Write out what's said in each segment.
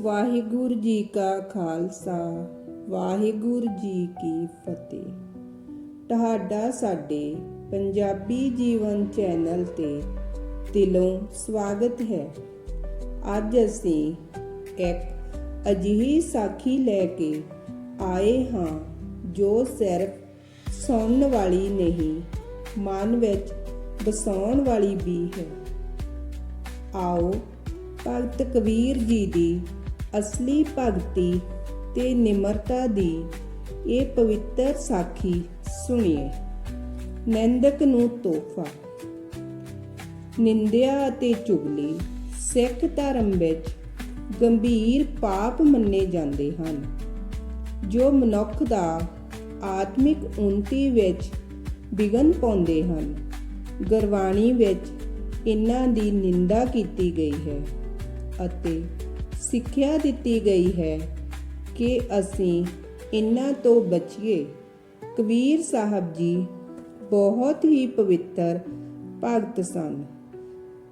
ਵਾਹਿਗੁਰੂ ਜੀ ਕਾ ਖਾਲਸਾ, ਵਾਹਿਗੁਰੂ ਜੀ ਕੀ ਫਤਿਹ। ਤੁਹਾਡਾ ਸਾਡੇ ਪੰਜਾਬੀ ਜੀਵਨ ਚੈਨਲ ਤੇ ਦਿਲੋਂ ਸਵਾਗਤ ਹੈ। ਅੱਜ ਅਸੀਂ ਇੱਕ ਅਜਿਹੀ ਸਾਖੀ ਲੈ ਕੇ ਆਏ ਹਾਂ, ਜੋ ਸਿਰਫ ਸੁਣਨ ਵਾਲੀ ਨਹੀਂ, ਮਨ ਵਿੱਚ ਵਸਾਉਣ ਵਾਲੀ ਵੀ ਹੈ। ਆਓ ਭਗਤ ਕਬੀਰ ਜੀ ਦੀ ਅਸਲੀ ਭਗਤੀ ਤੇ ਨਿਮਰਤਾ ਦੀ ਇਹ ਪਵਿੱਤਰ ਸਾਖੀ ਸੁਣੀਏ। ਨੰਦਕ ਨੂੰ ਤੋਹਫਾ। ਨਿੰਦਿਆ ਅਤੇ ਚੁਗਲੀ ਸਿੱਖ ਧਰਮ ਵਿੱਚ ਗੰਭੀਰ ਪਾਪ ਮੰਨੇ ਜਾਂਦੇ ਹਨ, ਜੋ ਮਨੁੱਖ ਦਾ ਆਤਮਿਕ ਉન્નਤੀ ਵਿੱਚ ਵਿਗਨ ਪਾਉਂਦੇ ਹਨ। ਗੁਰਬਾਣੀ ਵਿੱਚ ਇਹਨਾਂ ਦੀ ਨਿੰਦਾ ਕੀਤੀ ਗਈ ਹੈ। ਅਤੇ ਸਿੱਖਿਆ ਦਿੱਤੀ ਗਈ ਹੈ ਕਿ ਅਸੀਂ ਇਹਨਾਂ ਤੋਂ ਬਚੀਏ। ਕਬੀਰ ਸਾਹਿਬ ਜੀ ਬਹੁਤ ਹੀ ਪਵਿੱਤਰ ਭਗਤ ਸਨ।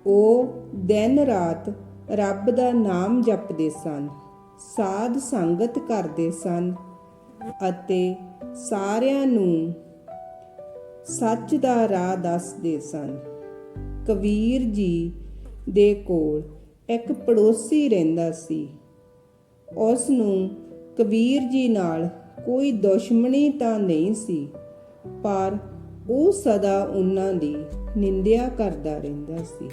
ਉਹ ਦਿਨ ਰਾਤ ਰੱਬ ਦਾ ਨਾਮ ਜਪਦੇ ਸਨ, ਸਾਧ ਸੰਗਤ ਕਰਦੇ ਸਨ ਅਤੇ ਸਾਰਿਆਂ ਨੂੰ ਸੱਚ ਦਾ ਰਾਹ ਦੱਸਦੇ ਸਨ। ਕਬੀਰ ਜੀ ਦੇ ਕੋਲ ਇੱਕ ਪੜੋਸੀ ਰਹਿੰਦਾ ਸੀ। ਉਸ ਨੂੰ ਕਬੀਰ ਜੀ ਨਾਲ ਕੋਈ ਦੁਸ਼ਮਣੀ ਤਾਂ ਨਹੀਂ ਸੀ, ਪਰ ਉਹ ਸਦਾ ਉਹਨਾਂ ਦੀ ਨਿੰਦਿਆ ਕਰਦਾ ਰਹਿੰਦਾ ਸੀ।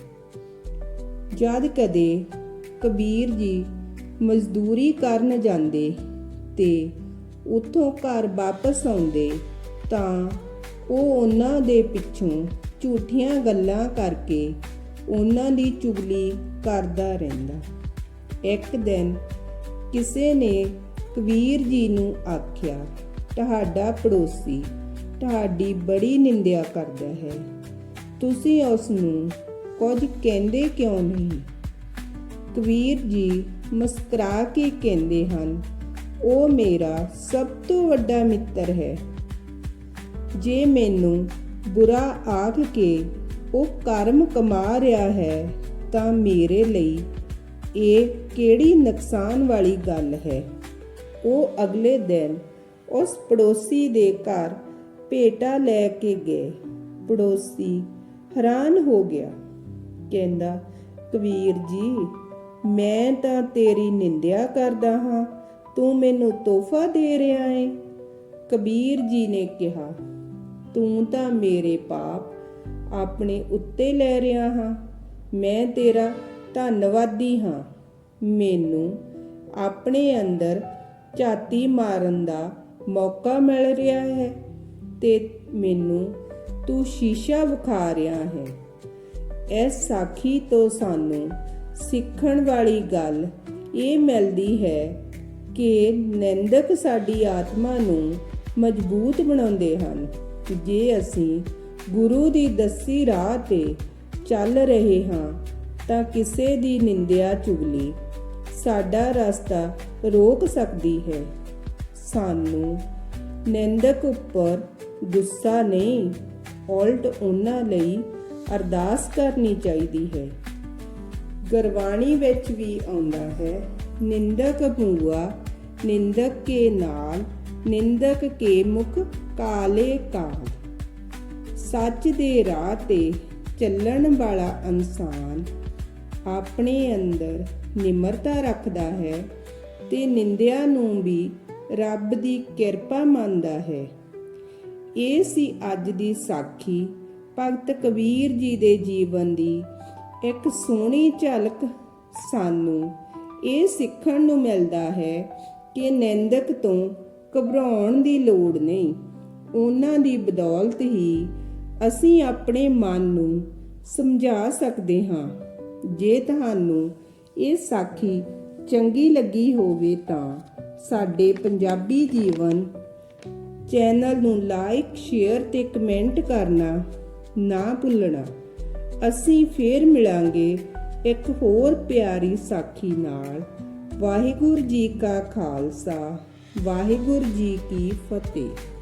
ਜਦ ਕਦੇ ਕਬੀਰ ਜੀ ਮਜ਼ਦੂਰੀ ਕਰਨ ਜਾਂਦੇ ਤੇ ਉਥੋਂ ਘਰ ਵਾਪਸ ਆਉਂਦੇ ਤਾਂ ਉਹ ਉਹਨਾਂ ਦੇ ਪਿੱਛੋਂ ਝੂਠੀਆਂ ਗੱਲਾਂ ਕਰਕੇ ਉਹਨਾਂ ਦੀ ਚੁਗਲੀ ਕਰਦਾ ਰਹਿੰਦਾ। ਇੱਕ ਦਿਨ ਕਿਸੇ ਨੇ ਕਬੀਰ ਜੀ ਨੂੰ ਆਖਿਆ, ਤੁਹਾਡਾ ਪੜੋਸੀ ਤੁਹਾਡੀ ਬੜੀ ਨਿੰਦਿਆ ਕਰਦਾ ਹੈ। ਤੁਸੀਂ ਉਸ ਨੂੰ ਕੁਝ ਕਹਿੰਦੇ ਕਿਉਂ ਨਹੀਂ? ਕਬੀਰ ਜੀ ਮੁਸਕਰਾ ਕੇ ਕਹਿੰਦੇ ਹਨ, ਉਹ ਮੇਰਾ ਸਭ ਤੋਂ ਵੱਡਾ ਮਿੱਤਰ ਹੈ। ਜੇ ਮੈਨੂੰ ਬੁਰਾ ਆਖ ਕੇ ਉਹ ਕਰਮ ਕਮਾ ਰਿਹਾ ਹੈ, ਤਾਂ ਮੇਰੇ ਲਈ ਇਹ ਕਿਹੜੀ ਨੁਕਸਾਨ ਵਾਲੀ ਗੱਲ ਹੈ? ਉਹ ਅਗਲੇ ਦਿਨ ਉਸ ਪੜੋਸੀ ਦੇ ਘਰ ਭੇਟਾ ਲੈ ਕੇ ਗਏ। ਪੜੋਸੀ ਹੈਰਾਨ ਹੋ ਗਿਆ। ਕਹਿੰਦਾ, ਕਬੀਰ ਜੀ, ਮੈਂ ਤਾਂ ਤੇਰੀ ਨਿੰਦਿਆ ਕਰਦਾ ਹਾਂ। ਤੂੰ ਮੈਨੂੰ ਤੋਹਫਾ ਦੇ ਰਿਹਾ ਏ? ਕਬੀਰ ਜੀ ਨੇ ਕਿਹਾ, ਤੂੰ ਤਾਂ ਮੇਰੇ ਪਾਪ ਆਪਣੇ ਉੱਤੇ ਲੈ ਰਿਹਾ ਹਾਂ। ਮੈਂ ਤੇਰਾ ਧੰਨਵਾਦੀ ਹਾਂ। ਮੈਨੂੰ ਆਪਣੇ ਅੰਦਰ ਝਾਤੀ ਮਾਰਨ ਦਾ ਮੌਕਾ ਮਿਲ ਰਿਹਾ ਹੈ ਤੇ ਮੈਨੂੰ ਤੂੰ ਸ਼ੀਸ਼ਾ ਵਿਖਾ ਰਿਹਾ ਹੈ। ਇਸ ਸਾਖੀ ਤੋਂ ਸਾਨੂੰ ਸਿੱਖਣ ਵਾਲੀ ਗੱਲ ਇਹ ਮਿਲਦੀ ਹੈ ਕਿ ਨਿੰਦਕ ਸਾਡੀ ਆਤਮਾ ਨੂੰ ਮਜ਼ਬੂਤ ਬਣਾਉਂਦੇ ਹਨ। ਜੇ ਅਸੀਂ ਗੁਰੂ ਦੀ ਦੱਸੀ ਰਾਹ ਤੇ ਚੱਲ ਰਹੇ ਹਾਂ ਤਾਂ ਕਿਸੇ ਦੀ ਨਿੰਦਿਆ ਚੁਗਲੀ। ਸਾਡਾ ਰਸਤਾ ਰੋਕ ਸਕਦੀ ਹੈ। ਸਾਨੂੰ ਨਿੰਦਕ ਉੱਪਰ ਗੁੱਸਾ ਨਹੀਂ ਔਲਟ ਉਹਨਾਂ ਲਈ ਅਰਦਾਸ ਕਰਨੀ ਚਾਹੀਦੀ ਹੈ। ਗੁਰਬਾਣੀ ਵਿੱਚ ਵੀ ਆਉਂਦਾ ਹੈ, ਨਿੰਦਕ ਭੂਆ, ਨਿੰਦਕ ਕੇ ਨਾਲ, ਨਿੰਦਕ ਕੇ ਮੁਖ ਕਾਲੇ ਕਾਲ। ਸੱਚ ਦੇ ਰਾਹ ਤੇ ਚੱਲਣ ਵਾਲਾ ਇਨਸਾਨ ਆਪਣੇ ਅੰਦਰ ਨਿਮਰਤਾ ਰੱਖਦਾ ਹੈ ਤੇ ਨਿੰਦਿਆ ਨੂੰ ਵੀ ਰੱਬ ਦੀ ਕਿਰਪਾ ਮੰਨਦਾ ਹੈ। ਇਹ ਸੀ ਅੱਜ ਦੀ ਸਾਖੀ ਭਗਤ ਕਬੀਰ ਜੀ ਦੇ ਜੀਵਨ ਦੀ ਇੱਕ ਸੋਹਣੀ ਝਲਕ ਸਾਨੂੰ ਇਹ ਸਿੱਖਣ ਨੂੰ ਮਿਲਦਾ ਹੈ ਕਿ ਨਿੰਦਕ ਤੋਂ ਘਬਰਾਉਣ ਦੀ ਲੋੜ ਨਹੀਂ। ਉਹਨਾਂ ਦੀ ਬਦੌਲਤ ਹੀ ਅਸੀਂ ਆਪਣੇ ਮਨ ਨੂੰ ਸਮਝਾ ਸਕਦੇ ਹਾਂ। ਜੇ ਤੁਹਾਨੂੰ ਇਹ ਸਾਖੀ ਚੰਗੀ ਲੱਗੀ ਹੋਵੇ ਤਾਂ ਸਾਡੇ ਪੰਜਾਬੀ ਜੀਵਨ ਚੈਨਲ ਨੂੰ ਲਾਈਕ ਸ਼ੇਅਰ ਤੇ ਕਮੈਂਟ ਕਰਨਾ ਨਾ ਭੁੱਲਣਾ। ਅਸੀਂ ਫੇਰ ਮਿਲਾਂਗੇ ਇੱਕ ਹੋਰ ਪਿਆਰੀ ਸਾਖੀ ਨਾਲ। ਵਾਹਿਗੁਰੂ ਜੀ ਕਾ ਖਾਲਸਾ, ਵਾਹਿਗੁਰੂ ਜੀ ਕੀ ਫਤਿਹ।